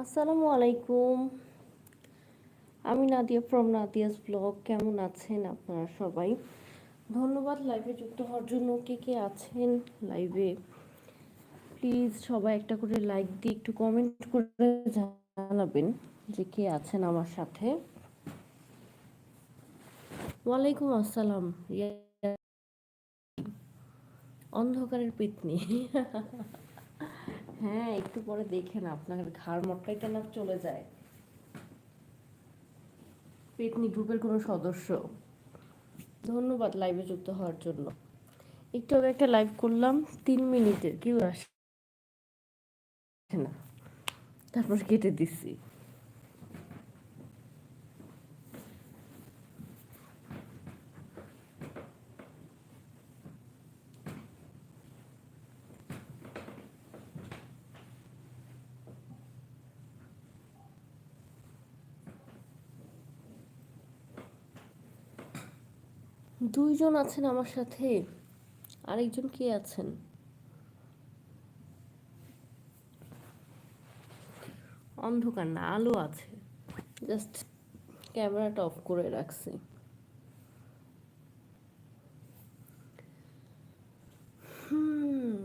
আসসালামু আলাইকুম। আমি নাদিয়া ফ্রম নাদিয়াস ব্লগ কেমন আছেন আপনারা সবাই? ধন্যবাদ লাইভে যুক্ত হওয়ার জন্য। কে কে আছেন লাইভে প্লিজ সবাই একটা করে লাইক দিয়ে একটু কমেন্ট করে জানাবেন যে কে আছেন আমার সাথে। ওয়ালাইকুম আসসালাম। অন্ধকারের পেতনি। হ্যাঁ একটু পরে দেখেন আপনার ঘাড় মটকাইতে না চলে যায়? পেটনি গ্রুপের কোনো সদস্য। ধন্যবাদ লাইভে যুক্ত হওয়ার জন্য। একটু আগে একটা লাইভ করলাম, তিন মিনিটের, কেউ আসে না। তারপর কেটে দিচ্ছি। দুইজন আছেন আমার সাথে। আরেকজন কে আছেন? অন্ধকার না, আলো আছে। জাস্ট ক্যামেরাটা অফ করে রাখছি। হুম।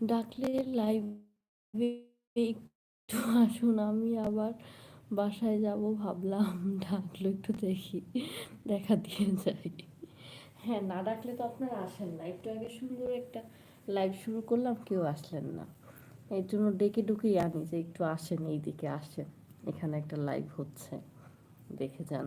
ডাকলে লাইভে একটু আসুন, আমি আবার বাসায় যাব ভাবলাম, ডাকলো একটু দেখি, দেখা দিয়ে যাই। হ্যাঁ না ডাকলে তো আপনারা আসেন না, একটু আগে সুন্দর একটা লাইভ শুরু করলাম, কেউ আসলেন না। এর জন্য ডেকে ডুকেই আনি যে একটু আসেন এই দিকে আসেন, এখানে একটা লাইভ হচ্ছে, দেখে যান।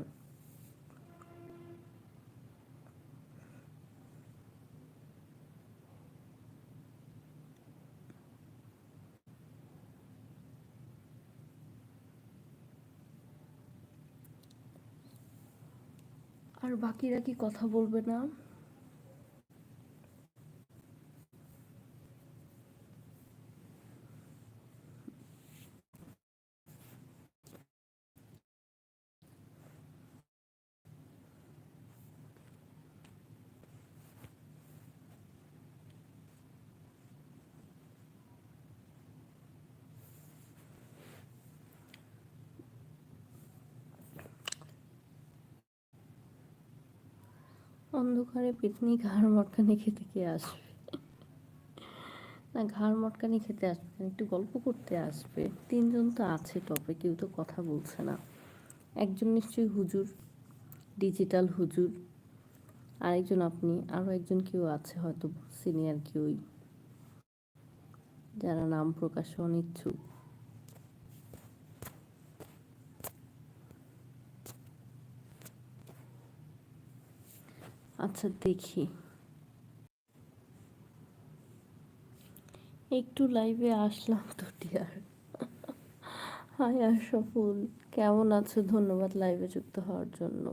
আর বাকিরা কি কথা বলবে না? অন্ধকারে পিকনিক, ঘাড় মটকানি খেতে কে আসবে? না, ঘাড় মটকানি খেতে আসবে একটু গল্প করতে আসবে। তিনজন তো আছে টপে, কেউ তো কথা বলছে না। একজন নিশ্চয়ই হুজুর ডিজিটাল হুজুর। আরেকজন আপনি আরও একজন কেউ আছে হয়তো সিনিয়র কেউই, যারা নাম প্রকাশে অনিচ্ছুক। আচ্ছা দেখি। একটু লাইভে আসলাম তো টিয়ার হাই আর সফল কেমন আছো? ধন্যবাদ লাইভে যুক্ত হওয়ার জন্য।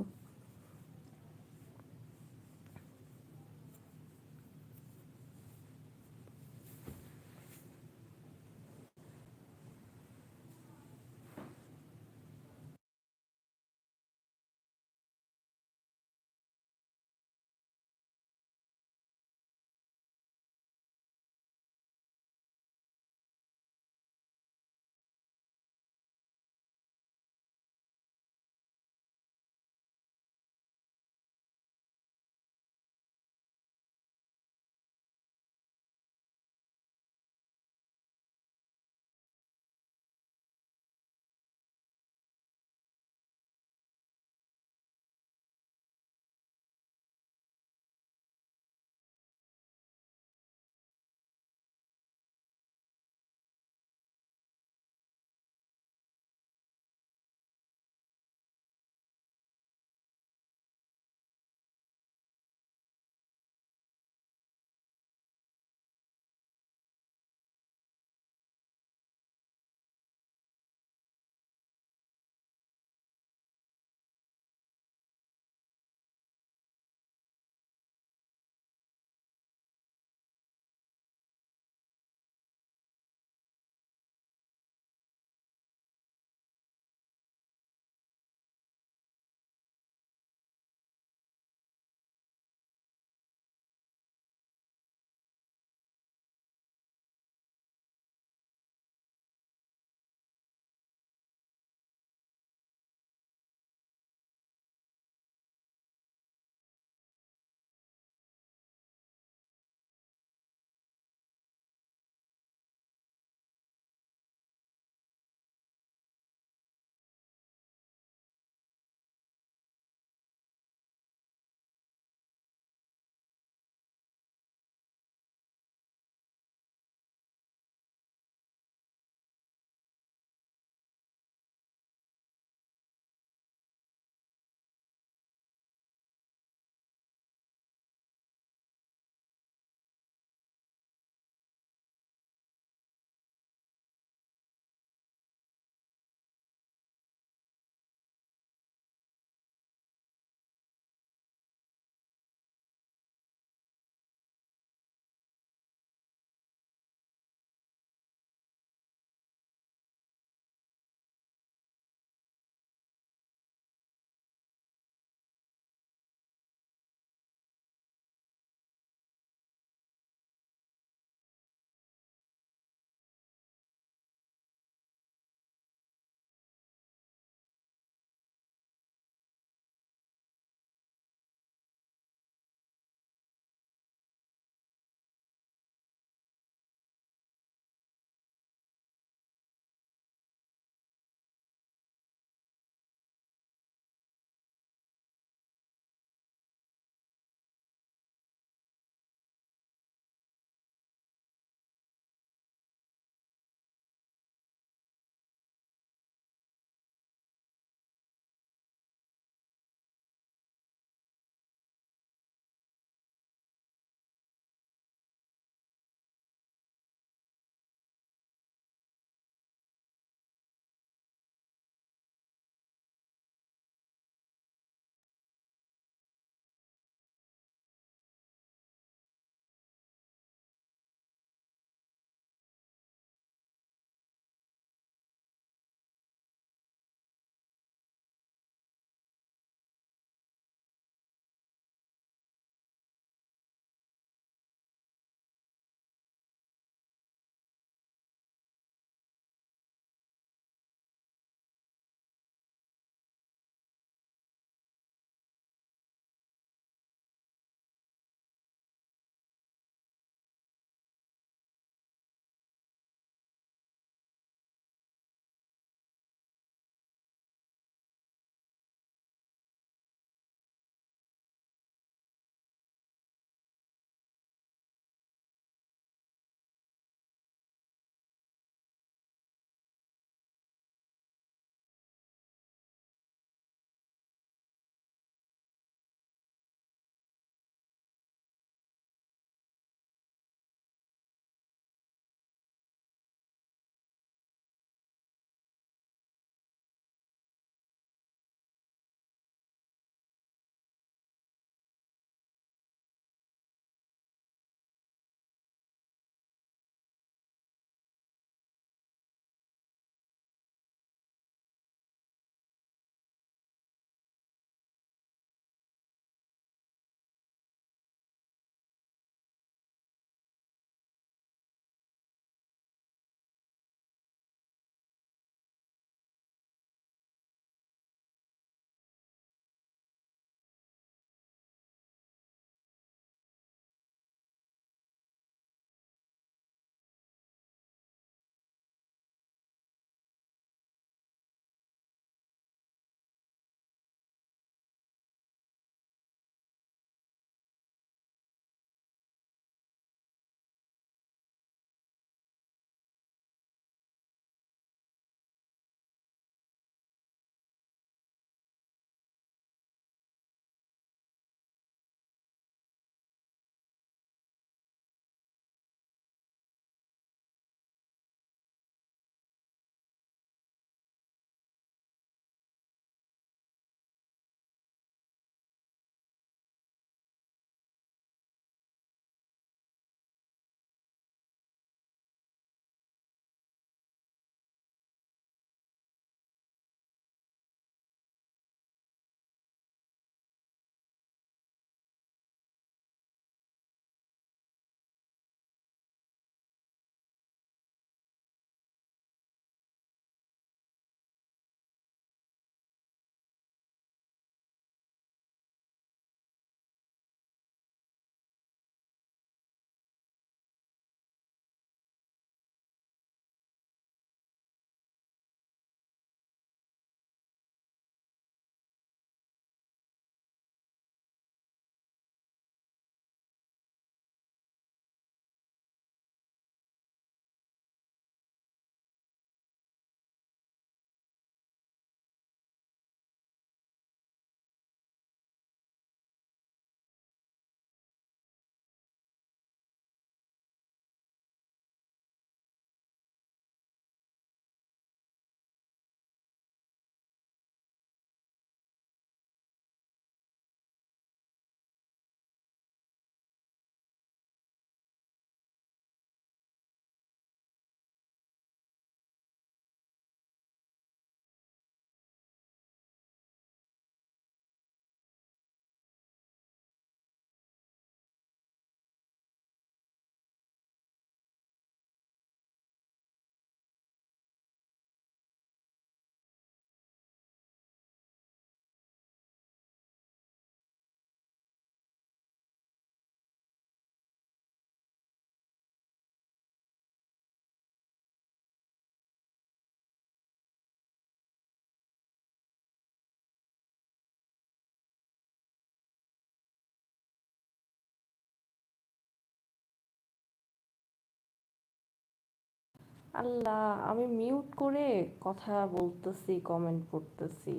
আল্লাহ, আমি মিউট করে কথা বলতেছি কমেন্ট পড়তেছি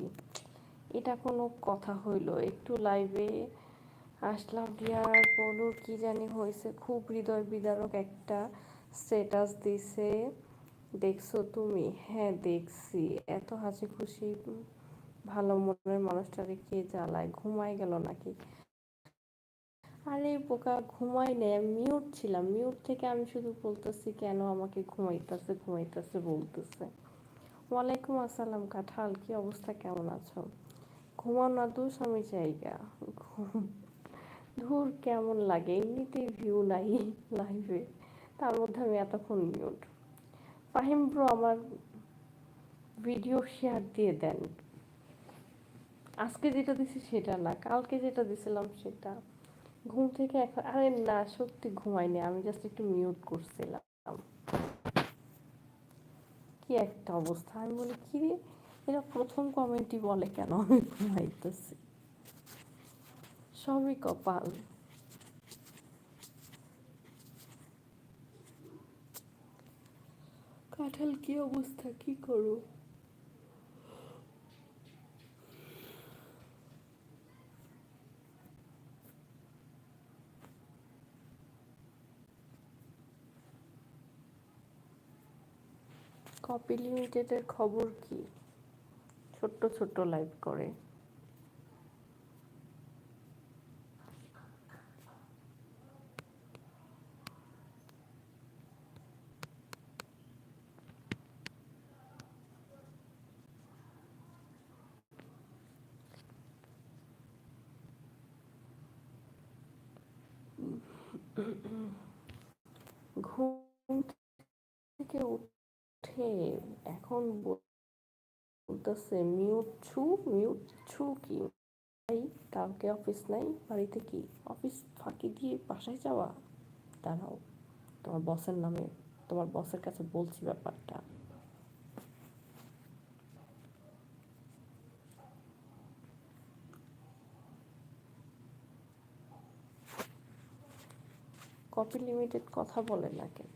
এটা কোনো কথা হইল। একটু লাইভে আসলাম ডিয়ার বলুর কি জানি হয়েছে খুব হৃদয় বিদারক একটা স্ট্যাটাস দিছে। দেখছ তুমি? হ্যাঁ দেখছি। এত হাসি খুশি, ভালো মনের মানুষটারে কে জ্বালায়? ঘুমাই গেল নাকি? আরে বোকা ঘুমাই নেই, আমি মিউট ছিলাম। মিউট থেকে আমি শুধু বলতেছি, কেন আমাকে ঘুমাইতেছে ঘুমাইতেছে, বলতেছে। ওয়ালাইকুম আসসালাম, কাঁঠাল, কি অবস্থা? কেমন আছো? ঘুমাও না দোষ আমি জায়গা। ঘুম, ধুর, কেমন লাগে? এমনিতেই ভিউ নাই লাইভে তার মধ্যে আমি এতক্ষণ মিউট ফাহিম ব্রো আমার ভিডিও শেয়ার দিয়ে দেন। আজকে যেটা দিছি সেটা না, কালকে যেটা দিছিলাম সেটা। ঘুম থেকে এখন আরে না, সত্যি ঘুমাইনি আমি জাস্ট একটু মিউট করছিলাম। কি একটা অবস্থা। আমি বলি, কি রে? এরা প্রথম কমেন্টই বলে কেন আমি ঘুমাইতেছি? সবই কপাল। কাঁঠাল কি অবস্থা? কি করো? কপি লিমিটেডের খবর কি? ছোট্ট ছোট্ট লাইভ করে ঘুম থেকে উঠে এখন বলতেছে মিউট ছু ছু কি? ভাই, কালকে অফিস নাই, বাড়িতে কি? অফিস ফাঁকি দিয়ে বাসায় যাওয়া? দাঁড়াও, তোমার বসের নামে, তোমার বসের কাছে বলছি ব্যাপারটা। কপি লিমিটেড কথা বলে না কেন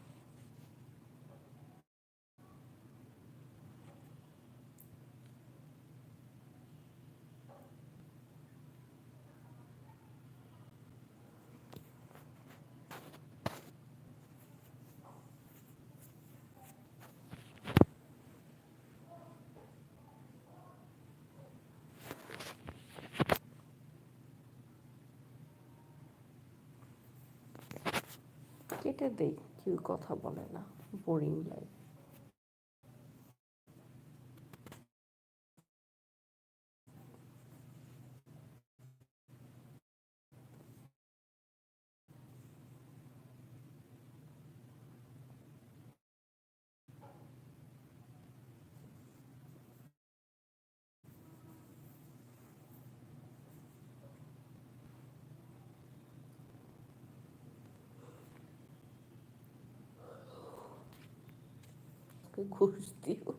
কেটে দেই কেউ কথা বলে না বোরিং লাইফ ওকে ঘুষ দিও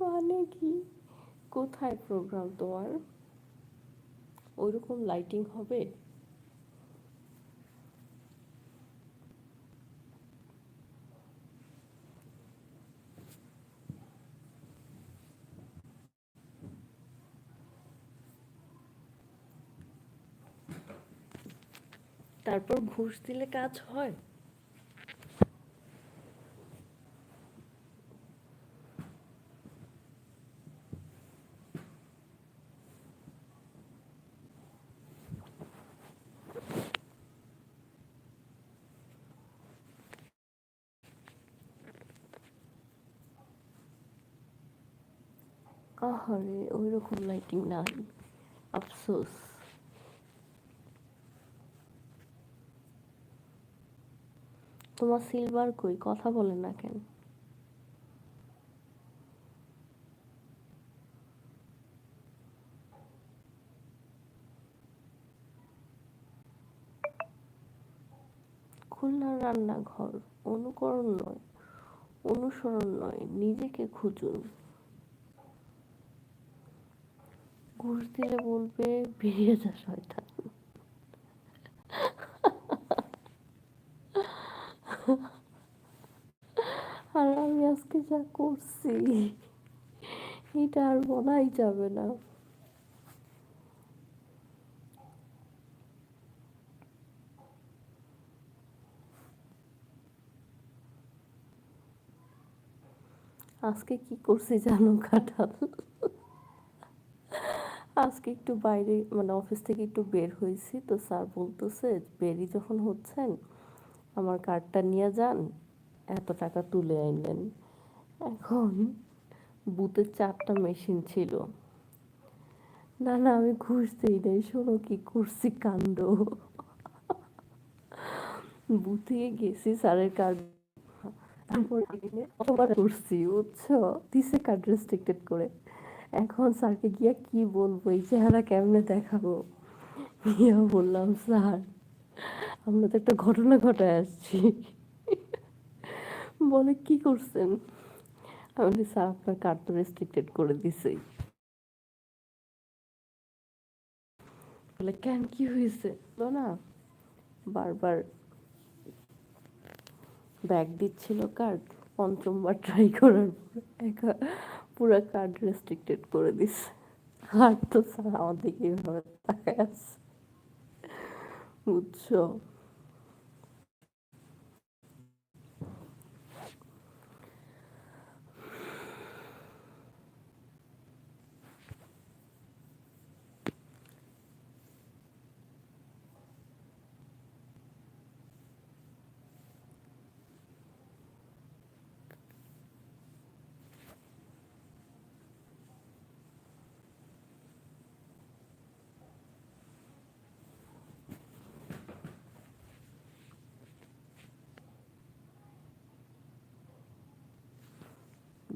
মানে কি? কোথায় প্রোগ্রাম তোমার? ওইরকম লাইটিং হবে? তারপর ঘুষ দিলে কাজ হয়? আহারে ওই রকম লাইটিং নাই। আফসোস। তোমার সিলভার কই? কথা বলে না কেন? খুলনার রান্নাঘর অনুকরণ নয়, অনুসরণ নয়, নিজেকে খুঁজুন। ঘুষ দিলে বলবে বেরিয়ে যা শয়তান। আর আমি আজকে যা করছি, এটা আর বলাই যাবে না। আজকে কি করছি জানো কাঁঠাল? আজকে একটু বাইরে মানে অফিস থেকে একটু বের হয়েছি। তো স্যার বলতেছে, বেরি যখন হচ্ছেন, আমার কার্ডটা নিয়ে যান, এত টাকা তুলে আনলেন। এখন বুথের চারটা মেশিন ছিল। না না, আমি ঘুষ দিই নাই, শোনো কি করছি, কাণ্ড। বুথে গেছি, স্যারের কার্ড তারপর করছি, বুঝছ? দিছে কার্ড রেস্ট্রিক্টেড করে। এখন স্যারকে গিয়া কি বলব? এই চেহারা কেমনে দেখাবো? গিয়া বললাম, স্যার, আমরা তো একটা ঘটনা ঘটায় আসছি। বলে, কি করছেন? আমি স্যার, আপনার কার্ড তো রেস্ট্রিক্টেড করে দিছে। বলে, কেন? কি হয়েছে? না, বারবার ব্যাগ দিচ্ছিল কার্ড পঞ্চমবার ট্রাই করার পর, একা পুরো কার্ড রেস্ট্রিক্টেড করে দিছে। আর তো স্যার আমার দিকে এইভাবে তাকায় আছে? বুঝছ?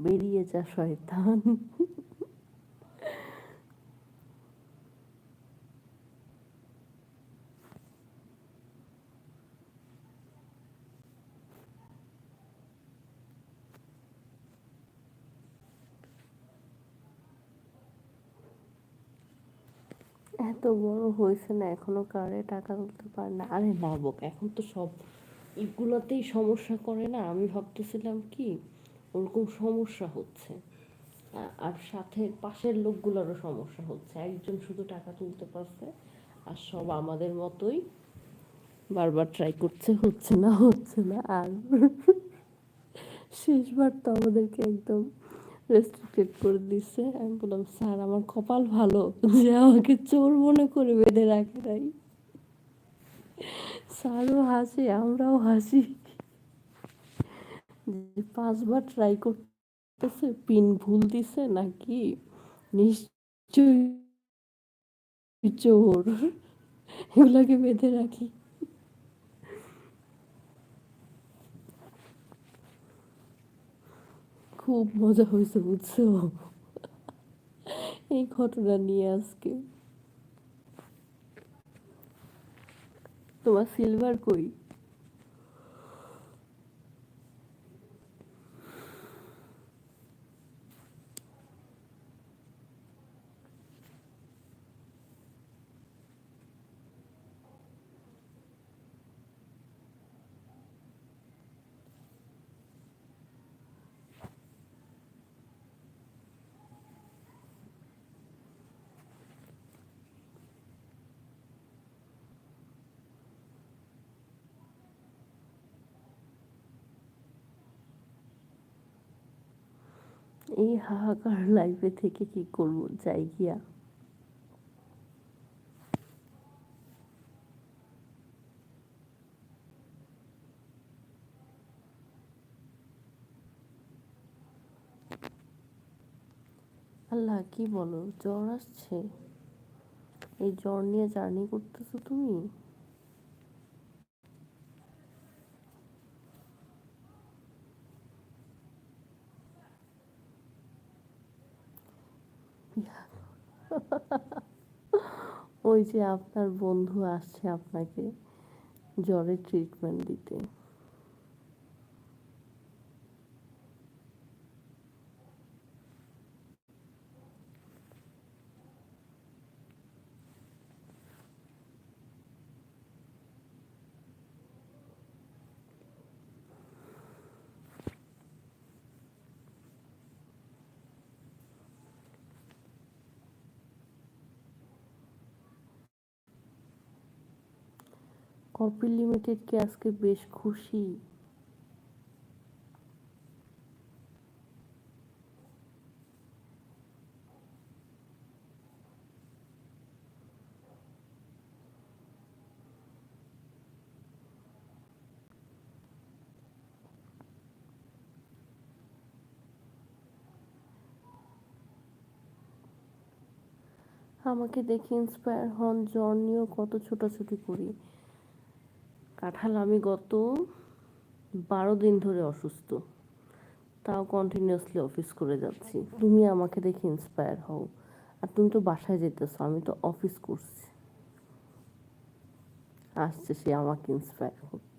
বেরিয়ে যা, শয়তান। এত বড় হয়েছে না, এখনও কারে টাকা তুলতে পারে না। আরে না বক এখন তো সব এগুলোতেই সমস্যা করে না। আমি ভাবতেছিলাম কি ওরকম সমস্যা হচ্ছে। আর সাথে পাশের লোকগুলোরও সমস্যা হচ্ছে। একজন শুধু টাকা তুলতে পারছে, আর সব আমাদের মতোই বারবার ট্রাই করছে, হচ্ছে না হচ্ছে না, আর শেষবার তো আমাদেরকে একদম রেস্ট্রিক্টেড করে দিচ্ছে। আমি বললাম, স্যার, আমার কপাল ভালো, যে আমাকে চোর মনে করে বেঁধে রাখে নাই। স্যারও হাসে, আমরাও হাসি। পাঁচবার ট্রাই করতেছে পিন ভুল দিছে নাকি? নিশ্চয়ই চোর। এগুলোকে বেঁধে রাখি। খুব মজা হয়েছে বুঝছ? এই ঘটনা নিয়ে আজকে। তোমার সিলভার কই? এই হাহাকার লাইফে থেকে কি করব? যাই গিয়া। আল্লাহ, কি বলো? জ্বর আসছে? এই জ্বর নিয়ে জার্নি করতেছো তুমি? ওই যে আপনার বন্ধু আসছে আপনাকে জ্বরের ট্রিটমেন্ট দিতে। কপি লিমিটেড কি আজকে বেশ খুশি। আমাকে দেখে ইন্সপায়ার হন, জ্বর নিয়েও কত ছোটাছুটি করি। কাঁঠাল আমি গত বারো দিন ধরে অসুস্থ। তাও কন্টিনিউসলি অফিস করে যাচ্ছি। তুমি আমাকে দেখে ইন্সপায়ার হও। আর তুমি তো বাসায় যেতেছো, আমি তো অফিস করছি। আসছে সে আমাকে ইন্সপায়ার করতে।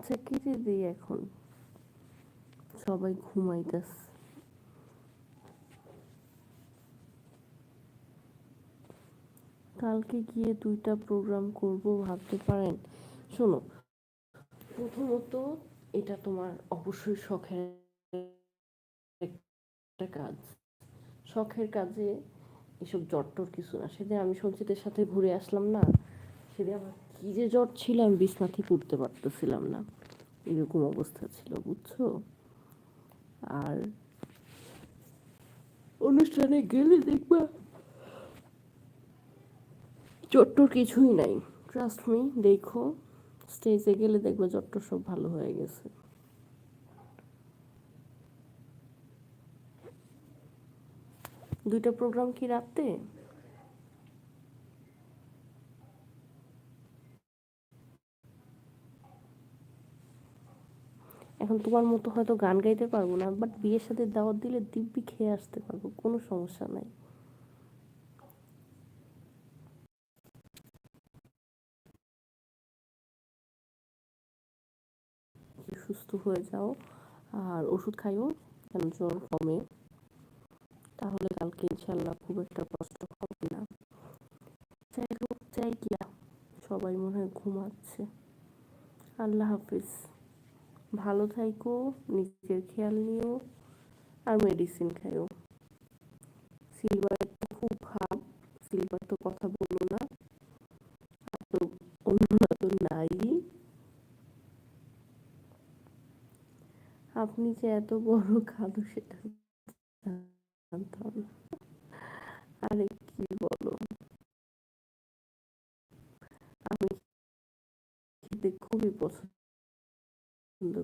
আচ্ছা কেটে দিই এখন। সবাই ঘুমাইতেছে। কালকে গিয়ে দুইটা প্রোগ্রাম করব, ভাবতে পারেন? শোনো, প্রথমত এটা তোমার অবশ্যই শখের একটা কাজ। শখের কাজে এসব জট্টর কিছু না। সেদিন আমি সঞ্চিতের সাথে ঘুরে আসলাম না, সেদিন আমার কী যে জ্বর ছিল, আমি বিছনা থেকে উঠতে পারতেছিলাম না। এরকম অবস্থা ছিল, বুঝছ? আর অনুষ্ঠানে গেলে দেখবা চট্টর কিছুই নাই। ট্রাস্ট মি দেখো। স্টেজে গেলে দেখবে চট্টর সব ভালো হয়ে গেছে। দুইটা প্রোগ্রাম কি রাতে? এখন তোমার মতো হয়তো গান গাইতে পারব না বাট বিয়ের সাথে দাওয়াত দিলে দিব্যি খেয়ে আসতে পারব, কোনো সমস্যা নাই। সুস্থ হয়ে যাও, আর ওষুধ খাইও, যেন জ্বর কমে। তাহলে কালকে ইনশাল্লাহ খুব একটা কষ্ট হবে না। যাই হোক, যাই গিয়া, সবাই মনে হয় ঘুমাচ্ছে। আল্লাহ হাফিজ। ভালো থাইকো, নিজের খেয়াল নিও আর মেডিসিন খাইও। সিলভার তো খুব খারাপ, সিলভার তো কথা বলল না। তো তো নাই। আপনি যে এত বড় খাদু সেটা আরে কি বলো? আমি খেতে খুবই পছন্দ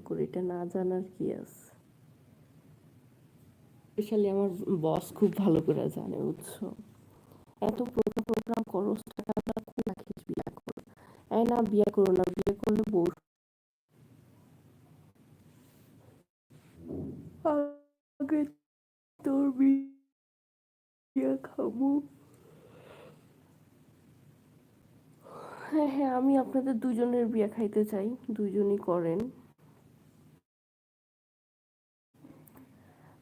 করি এটা না জানার কি আছে? স্পেশালি আমার বস খুব ভালো করে জানে বুঝছ? এত প্রোগ্রাম করো টাকা রাখিস বিয়া করো। এই না বিয়া করো না বিয়ে করলে বউ আগে তোর বিয়ে খাব। হ্যাঁ হ্যাঁ আমি আপনাদের দুজনের বিয়ে খাইতে চাই দুজনই করেন।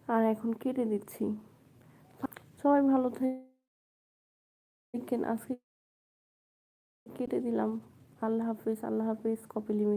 আর এখন কেটে দিচ্ছি। সবাই ভালো থাকেন। আজকে কেটে দিলাম। আল্লাহ হাফিজ আল্লাহ হাফিজ কপি লিমিট